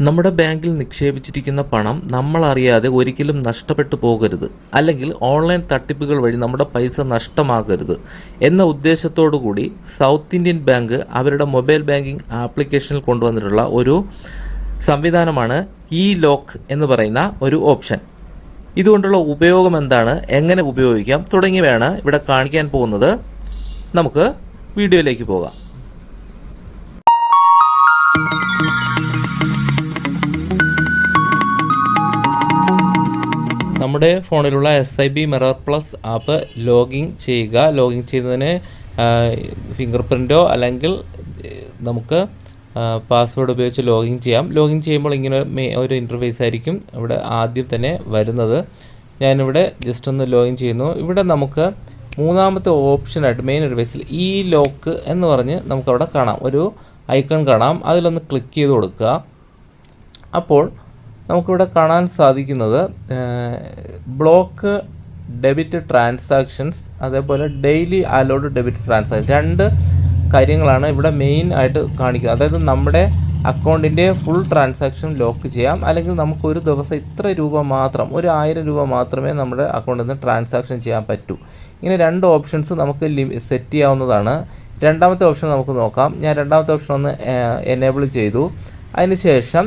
നമ്മുടെ ബാങ്കിൽ നിക്ഷേപിച്ചിരിക്കുന്ന പണം നമ്മൾ അറിയാതെ ഒരിക്കലും നഷ്ടപ്പെട്ടു പോകരുത്. അല്ലെങ്കിൽ ഓൺലൈൻ തട്ടിപ്പുകൾ വഴി നമ്മുടെ പൈസ നഷ്ടമാകരുത് എന്ന ഉദ്ദേശത്തോടു കൂടി സൗത്ത് ഇന്ത്യൻ ബാങ്ക് അവരുടെ മൊബൈൽ ബാങ്കിംഗ് ആപ്ലിക്കേഷനിൽ കൊണ്ടുവന്നിട്ടുള്ള ഒരു സംവിധാനമാണ് ഇ ലോക്ക് എന്ന് പറയുന്ന ഒരു ഓപ്ഷൻ. ഇതുകൊണ്ടുള്ള ഉപയോഗം എന്താണ്? എങ്ങനെ ഉപയോഗിക്കാം? തുടങ്ങിയവയാണ് ഇവിടെ കാണിക്കാൻ പോകുന്നത്. നമുക്ക് വീഡിയോയിലേക്ക് പോകാം. നമ്മുടെ ഫോണിലുള്ള S I B mirror plus app login ചെയ്യുക. ലോഗിൻ ചെയ്യുന്നതിന് ഫിംഗർ പ്രിന്റോ അല്ലെങ്കിൽ നമുക്ക് പാസ്വേഡ് ഉപയോഗിച്ച് ലോഗിൻ ചെയ്യാം. ലോഗിൻ ചെയ്യുമ്പോൾ ഇങ്ങനെ ഒരു ഇന്റർഫേസ് ആയിരിക്കും ഇവിടെ ആദ്യം തന്നെ വരുന്നത്. ഞാനിവിടെ ജസ്റ്റ് ഒന്ന് ലോഗിൻ ചെയ്യുന്നു. ഇവിടെ നമുക്ക് മൂന്നാമത്തെ ഓപ്ഷനായിട്ട് മെയിൻ ഇന്റർഫേസിൽ ഈ ലോക്ക് എന്ന് പറഞ്ഞ് നമുക്കവിടെ കാണാം. ഒരു ഐക്കൺ കാണാം. അതിലൊന്ന് ക്ലിക്ക് ചെയ്ത് കൊടുക്കുക. അപ്പോൾ നമുക്കിവിടെ കാണാൻ സാധിക്കുന്നത് ബ്ലോക്ക് ഡെബിറ്റ് ട്രാൻസാക്ഷൻസ് അതേപോലെ ഡെയിലി അലോഡ് ഡെബിറ്റ് ട്രാൻസാക്ഷൻ. രണ്ട് കാര്യങ്ങളാണ് ഇവിടെ മെയിൻ ആയിട്ട് കാണിക്കുന്നത്. അതായത് നമ്മുടെ അക്കൗണ്ടിന്റെ ഫുൾ ട്രാൻസാക്ഷൻ ലോക്ക് ചെയ്യാം. അല്ലെങ്കിൽ നമുക്ക് ഒരു ദിവസം ഇത്ര രൂപ മാത്രം ഒരു ആയിരം രൂപ മാത്രമേ നമ്മുടെ അക്കൗണ്ടിൽ നിന്ന് ട്രാൻസാക്ഷൻ ചെയ്യാൻ പറ്റൂ. ഇങ്ങനെ രണ്ട് ഓപ്ഷൻസ് നമുക്ക് സെറ്റ് ചെയ്യാവുന്നതാണ്. രണ്ടാമത്തെ ഓപ്ഷൻ നമുക്ക് നോക്കാം. ഞാൻ രണ്ടാമത്തെ ഓപ്ഷൻ ഒന്ന് എനേബിൾ ചെയ്തു. അതിനുശേഷം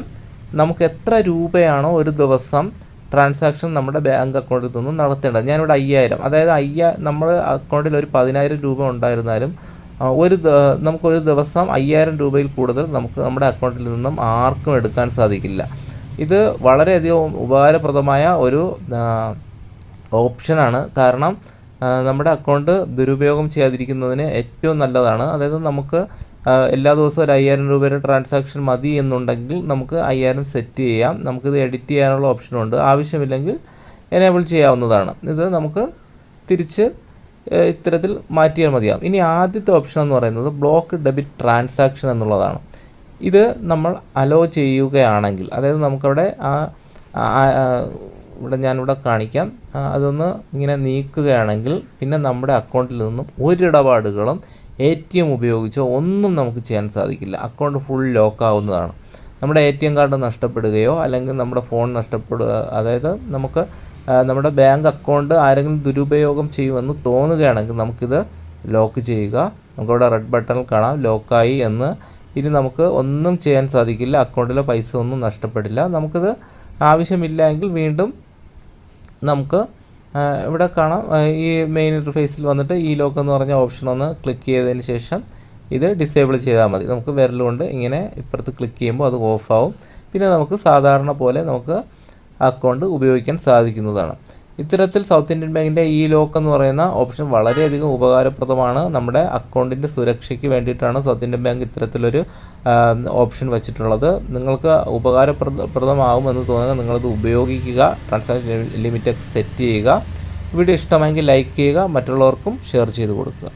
നമുക്ക് എത്ര രൂപയാണോ ഒരു ദിവസം ട്രാൻസാക്ഷൻ നമ്മുടെ ബാങ്ക് അക്കൗണ്ടിൽ നിന്ന് നടത്തേണ്ടത്? ഞാനിവിടെ അയ്യായിരം അതായത് അയ്യ നമ്മൾ അക്കൗണ്ടിൽ ഒരു പതിനായിരം രൂപ ഉണ്ടായിരുന്നാലും ഒരു നമുക്കൊരു ദിവസം അയ്യായിരം രൂപയിൽ കൂടുതൽ നമുക്ക് നമ്മുടെ അക്കൗണ്ടിൽ നിന്നും ആർക്കും എടുക്കാൻ സാധിക്കില്ല. ഇത് വളരെയധികം ഉപകാരപ്രദമായ ഒരു ഓപ്ഷനാണ് കാരണം നമ്മുടെ അക്കൗണ്ട് ദുരുപയോഗം ചെയ്യാതിരിക്കുന്നതിന് ഏറ്റവും നല്ലതാണ്. അതായത് നമുക്ക് എല്ലാ ദിവസവും ഒരു അയ്യായിരം രൂപയുടെ ട്രാൻസാക്ഷൻ മതി എന്നുണ്ടെങ്കിൽ നമുക്ക് അയ്യായിരം സെറ്റ് ചെയ്യാം. നമുക്കിത് എഡിറ്റ് ചെയ്യാനുള്ള ഓപ്ഷനുണ്ട് ആവശ്യമില്ലെങ്കിൽ എനേബിൾ ചെയ്യാവുന്നതാണ്. ഇത് നമുക്ക് തിരിച്ച് ഇത്തരത്തിൽ മാറ്റിയാൽ മതിയാവും. ഇനി ആദ്യത്തെ ഓപ്ഷൻ എന്ന് പറയുന്നത് ബ്ലോക്ക് ഡെബിറ്റ് ട്രാൻസാക്ഷൻ എന്നുള്ളതാണ്. ഇത് നമ്മൾ അലോ ചെയ്യുകയാണെങ്കിൽ അതായത് നമുക്കവിടെ ആ ഇവിടെ ഞാനിവിടെ കാണിക്കാം. അതൊന്ന് ഇങ്ങനെ നീക്കുകയാണെങ്കിൽ പിന്നെ നമ്മുടെ അക്കൗണ്ടിൽ നിന്നും ഒരിടപാടുകളും എ ടി എം ഉപയോഗിച്ചോ ഒന്നും നമുക്ക് ചെയ്യാൻ സാധിക്കില്ല. അക്കൗണ്ട് ഫുൾ ലോക്കാവുന്നതാണ് നമ്മുടെ എ ടി എം കാർഡ് നഷ്ടപ്പെടുകയോ അല്ലെങ്കിൽ നമ്മുടെ ഫോൺ നഷ്ടപ്പെടുക അതായത് നമുക്ക് നമ്മുടെ ബാങ്ക് അക്കൗണ്ട് ആരെങ്കിലും ദുരുപയോഗം ചെയ്യുമെന്ന് തോന്നുകയാണെങ്കിൽ നമുക്കിത് ലോക്ക് ചെയ്യുക. നമുക്കവിടെ റെഡ് ബട്ടൺ കാണാം ലോക്കായി എന്ന്. ഇനി നമുക്ക് ഒന്നും ചെയ്യാൻ സാധിക്കില്ല. അക്കൗണ്ടിലെ പൈസ ഒന്നും നഷ്ടപ്പെടില്ല. നമുക്കിത് ആവശ്യമില്ല എങ്കിൽ വീണ്ടും നമുക്ക് ഇവിടെ കാണാം. ഈ മെയിൻ ഇന്റർഫേസിൽ വന്നിട്ട് ഈ ലോക്ക് എന്ന് പറഞ്ഞ ഓപ്ഷൻ ഒന്ന് ക്ലിക്ക് ചെയ്തതിന് ശേഷം ഇത് ഡിസേബിൾ ചെയ്താൽ മതി. നമുക്ക് വിരലുകൊണ്ട് ഇങ്ങനെ ഇപ്പുറത്ത് ക്ലിക്ക് ചെയ്യുമ്പോൾ അത് ഓഫാവും പിന്നെ നമുക്ക് സാധാരണ പോലെ നമുക്ക് അക്കൗണ്ട് ഉപയോഗിക്കാൻ സാധിക്കുന്നതാണ്. ഇത്തരത്തിൽ സൗത്ത് ഇന്ത്യൻ ബാങ്കിന്റെ ഈ ലോക്ക് എന്ന് പറയുന്ന ഓപ്ഷൻ വളരെയധികം ഉപകാരപ്രദമാണ്. നമ്മുടെ അക്കൗണ്ടിന്റെ സുരക്ഷയ്ക്ക് വേണ്ടിയിട്ടാണ് സൗത്ത് ഇന്ത്യൻ ബാങ്ക് ഇത്തരത്തിലൊരു ഓപ്ഷൻ വെച്ചിട്ടുള്ളത്. നിങ്ങൾക്ക് ഉപകാരപ്രദ പ്രദമാകുമെന്ന് തോന്നുക നിങ്ങളത് ഉപയോഗിക്കുക ട്രാൻസാക്ഷൻ ലിമിറ്റൊക്കെ സെറ്റ് ചെയ്യുക. വീഡിയോ ഇഷ്ടമായെങ്കിൽ ലൈക്ക് ചെയ്യുക മറ്റുള്ളവർക്കും ഷെയർ ചെയ്ത് കൊടുക്കുക.